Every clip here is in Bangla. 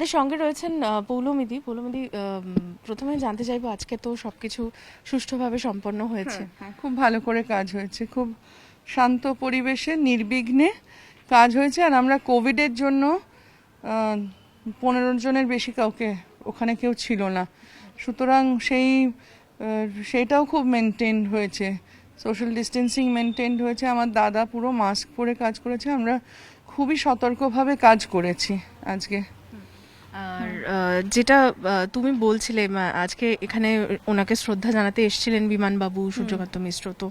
আমাদের সঙ্গে রয়েছেন পৌলমিদি। পৌলমিদি প্রথমে জানতে চাইব আজকে তো সবকিছু সুষ্ঠুভাবে সম্পন্ন হয়েছে। হ্যাঁ, খুব ভালো করে কাজ হয়েছে। খুব শান্ত পরিবেশে নির্বিঘ্নে কাজ হয়েছে। আর আমরা কোভিডের জন্য পনেরো জনের বেশি কাউকে ওখানে কেউ ছিল না। সুতরাং সেই আহ, সেইটাও খুব মেনটেন হয়েছে। সোশ্যাল ডিস্টেন্সিং মেনটেন হয়েছে। আমার দাদা পুরো মাস্ক পরে কাজ করেছে। আমরা খুবই সতর্কভাবে কাজ করেছি আজকে। আর যেটা তুমি বলছিলে আজকে এখানে ওনাকে শ্রদ্ধা জানাতে এসেছিলেন বিমানবাবু সূর্যকান্ত মিশ্র। তো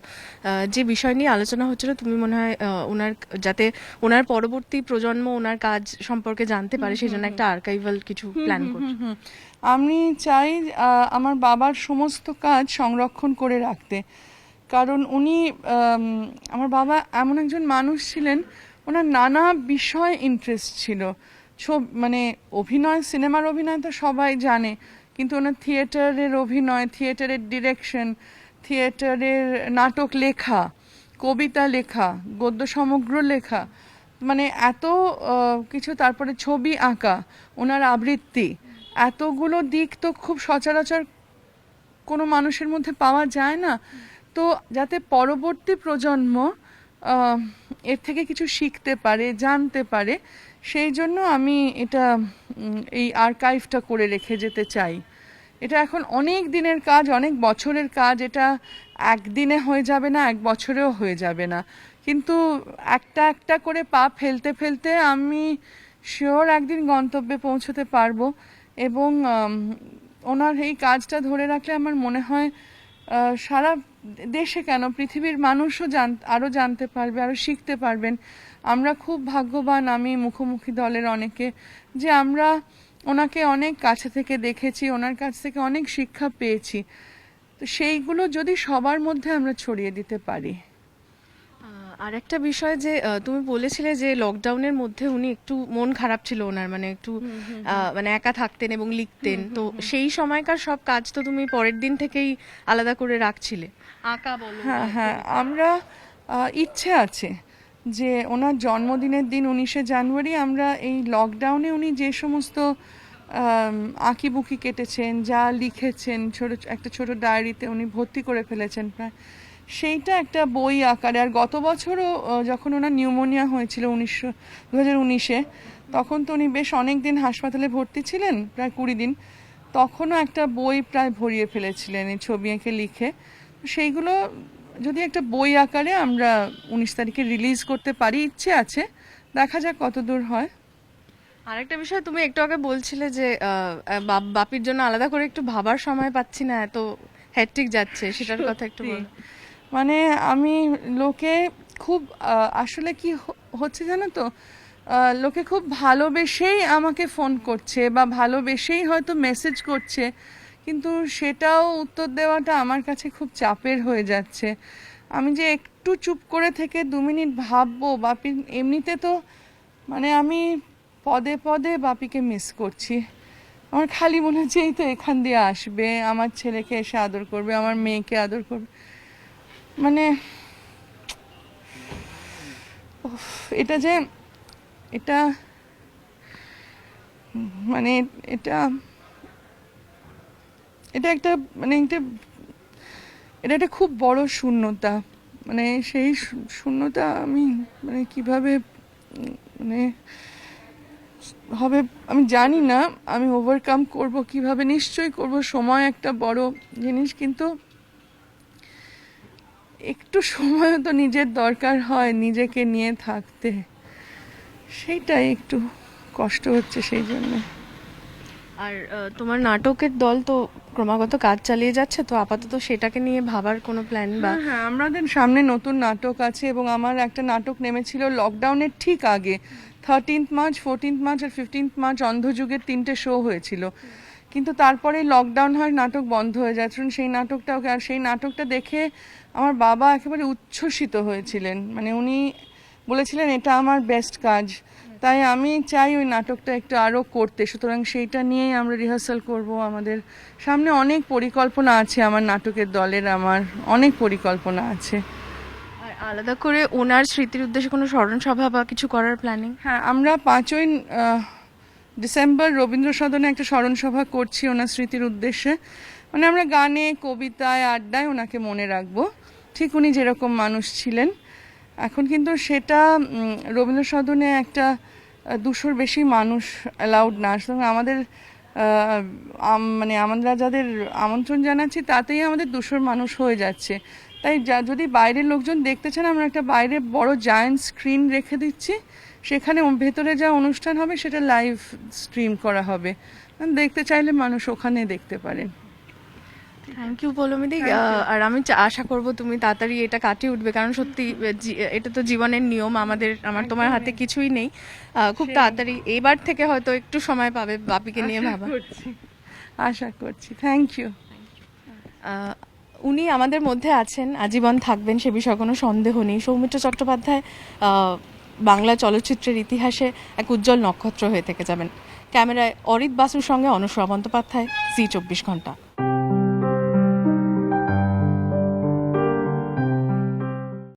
যে বিষয় নিয়ে আলোচনা হচ্ছিল তুমি মনে হয় ওনার যাতে ওনার পরবর্তী প্রজন্ম ওনার কাজ সম্পর্কে জানতে পারে সেই জন্য একটা আর্কাইভাল কিছু প্ল্যান করছ। আমি চাই আমার বাবার সমস্ত কাজ সংরক্ষণ করে রাখতে। কারণ উনি আমার বাবা এমন একজন মানুষ ছিলেন ওনার নানা বিষয় ইন্টারেস্ট ছিল। ছব মানে অভিনয়, সিনেমার অভিনয় তো সবাই জানে, কিন্তু ওনার থিয়েটারের অভিনয়, থিয়েটারের ডিরেকশন, থিয়েটারের নাটক লেখা, কবিতা লেখা, গদ্য সমগ্র লেখা মানে এত কিছু তারপরে ছবি আঁকা, ওনার আবৃত্তি, এতগুলো দিক তো খুব সচরাচর কোনো মানুষের মধ্যে পাওয়া যায় না। তো যাতে পরবর্তী প্রজন্ম এর থেকে কিছু শিখতে পারে, জানতে পারে সেই জন্য আমি এটা এই আর্কাইভটা করে রেখে যেতে চাই। এটা এখন অনেক দিনের কাজ, অনেক বছরের কাজ, এটা একদিনে হয়ে যাবে না, এক বছরেও হয়ে যাবে না। কিন্তু একটা একটা করে পা ফেলতে ফেলতে আমি শিওর একদিন গন্তব্যে পৌঁছতে পারব এবং ওনার এই কাজটা ধরে রাখলে আমার মনে হয় সারা দেশে কেন? পৃথিবীর মানুষও জান আরও জানতে পারবে আরও শিখতে পারবেন। আমরা খুব ভাগ্যবান আমি মুখোমুখি দলের অনেকে, যে আমরা ওনাকে অনেক কাছে থেকে দেখেছি, ওনার কাছ থেকে অনেক শিক্ষা পেয়েছি। তো সেইগুলো যদি সবার মধ্যে আমরা ছড়িয়ে দিতে পারি। আর একটা বিষয় যে তুমি বলেছিলে যে লকডাউনের মধ্যে উনি একটু মন খারাপ ছিল ওনার মানে একটু মানে একা থাকতেন এবং লিখতেন। তো সেই সময়কার সব কাজ তো তুমি পরের দিন থেকেই আলাদা করে রাখছিলে। আঁকা বলো হ্যাঁ হ্যাঁ আমরা ইচ্ছে আছে যে ওনার জন্মদিনের দিন উনিশে জানুয়ারি আমরা এই লকডাউনে উনি যে সমস্ত আঁকিবুকি কেটেছেন যা লিখেছেন ছোট একটা ছোট ডায়েরিতে উনি ভর্তি করে ফেলেছেন প্রায় সেইটা একটা বই আকারে। আর গত বছরও যখন ওনার নিউমোনিয়া হয়েছিল উনিশশো দু হাজার উনিশে তখন তো উনি বেশ অনেক দিন হাসপাতালে ভর্তি ছিলেন প্রায় কুড়ি দিন। তখনও একটা বই প্রায় ভরিয়ে ফেলেছিলেন এই ছবি এঁকে লিখে। সেইগুলো যদি একটা বই আকারে আমরা উনিশ তারিখে রিলিজ করতে পারি ইচ্ছে আছে দেখা যাক কত দূর হয়। আরেকটা বিষয় তুমি একটু আগে বলছিলে যে বাপির জন্য আলাদা করে একটু ভাবার সময় পাচ্ছি না এত হ্যাট্রিক যাচ্ছে সেটার কথা একটু বলো। মানে আমি লোকে খুব আসলে কি হচ্ছে জানো তো? লোকে খুব ভালোবেসেই আমাকে ফোন করছে বা ভালোবেসেই হয়তো মেসেজ করছে, কিন্তু সেটাও উত্তর দেওয়াটা আমার কাছে খুব চাপের হয়ে যাচ্ছে। আমি যে একটু চুপ করে থেকে দু মিনিট ভাববো, বাপি, এমনিতে তো মানে আমি পদে পদে বাপিকে মিস করছি। আমার খালি মনে হচ্ছে এই তো এখান দিয়ে আসবে, আমার ছেলেকে এসে আদর করবে, আমার মেয়েকে আদর করবে। মানে এটা যে, এটা মানে এটা এটা একটা মানে একটা, এটা একটা খুব বড় শূন্যতা। মানে সেই শূন্যতা আমি মানে কীভাবে মানে হবে আমি জানি না। আমি ওভারকাম করব কীভাবে? নিশ্চয়ই করব। সময় একটা বড় জিনিস, কিন্তু একটু সময়ও তো নিজের দরকার হয় নিজেকে নিয়ে থাকতে। সেইটাই একটু কষ্ট হচ্ছে সেই জন্য। আর তোমার নাটকের দল তো ক্রমাগত কাজ চালিয়ে যাচ্ছে তো আপাতত সেটাকে নিয়ে ভাবার কোনো প্ল্যান বা হ্যাঁ হ্যাঁ আমাদের সামনে নতুন নাটক আছে এবং আমার একটা নাটক নেমেছিল লকডাউনের ঠিক আগে। থার্টিন্থ মার্চ ফোরটিন্থ মার্চ আর ফিফটিন্থ মার্চ অন্ধযুগের তিনটে শো হয়েছিল। কিন্তু তারপরে লকডাউন হয় নাটক বন্ধ হয়ে যায়। কারণ সেই নাটকটা ওকে আর সেই নাটকটা দেখে আমার বাবা একেবারে উচ্ছ্বসিত হয়েছিলেন। মানে উনি বলেছিলেন এটা আমার বেস্ট কাজ। তাই আমি চাই ওই নাটকটা একটু আরও করতে। সুতরাং সেইটা নিয়েই আমরা রিহার্সাল করব। আমাদের সামনে অনেক পরিকল্পনা আছে আমার নাটকের দলের আমার অনেক পরিকল্পনা আছে। আর আলাদা করে ওনার স্মৃতির উদ্দেশ্যে কোনো স্মরণ সভা বা কিছু করার প্ল্যানিং হ্যাঁ আমরা পাঁচই ডিসেম্বর রবীন্দ্র সদনে একটা স্মরণসভা করছি ওনার স্মৃতির উদ্দেশ্যে। মানে আমরা গানে, কবিতায়, আড্ডায় ওনাকে মনে রাখব। ঠিক উনি যেরকম মানুষ ছিলেন। এখন কিন্তু সেটা রবীন্দ্র সদনে একটা দুশোর বেশি মানুষ অ্যালাউড না। সুতরাং আমাদের মানে আমরা যাদের আমন্ত্রণ জানাচ্ছি, তাতেই আমাদের দুশোর মানুষ হয়ে যাচ্ছে। তাই যা- যদি বাইরের লোকজন দেখতে চান, আমরা একটা বাইরে বড় জায়ান্ট স্ক্রিন রেখে দিচ্ছি। সেখানে ভেতরে যা অনুষ্ঠান হবে সেটা লাইভ স্ট্রিম করা হবে। দেখতে চাইলে মানুষ ওখানে দেখতে পারেন থ্যাংক ইউ পৌলমিদি আর আমি আশা করব তুমি তাড়াতাড়ি এটা কাটিয়ে উঠবে কারণ সত্যি এটা তো জীবনের নিয়ম আমাদের আমার তোমার হাতে কিছুই নেই। খুব তাড়াতাড়ি এবার থেকে হয়তো একটু সময় পাবে বাপিকে নিয়ে ভাবা। আশা করছি। থ্যাংক ইউ উনি আমাদের মধ্যে আছেন আজীবন থাকবেন সে বিষয়ে কোনো সন্দেহ নেই। সৌমিত্র চট্টোপাধ্যায় বাংলা চলচ্চিত্রের ইতিহাসে এক উজ্জ্বল নক্ষত্র হয়ে থেকে যাবেন। ক্যামেরায় অরিত বাসুর সঙ্গে অনুসরা বন্দ্যোপাধ্যায় সি চব্বিশ ঘণ্টা।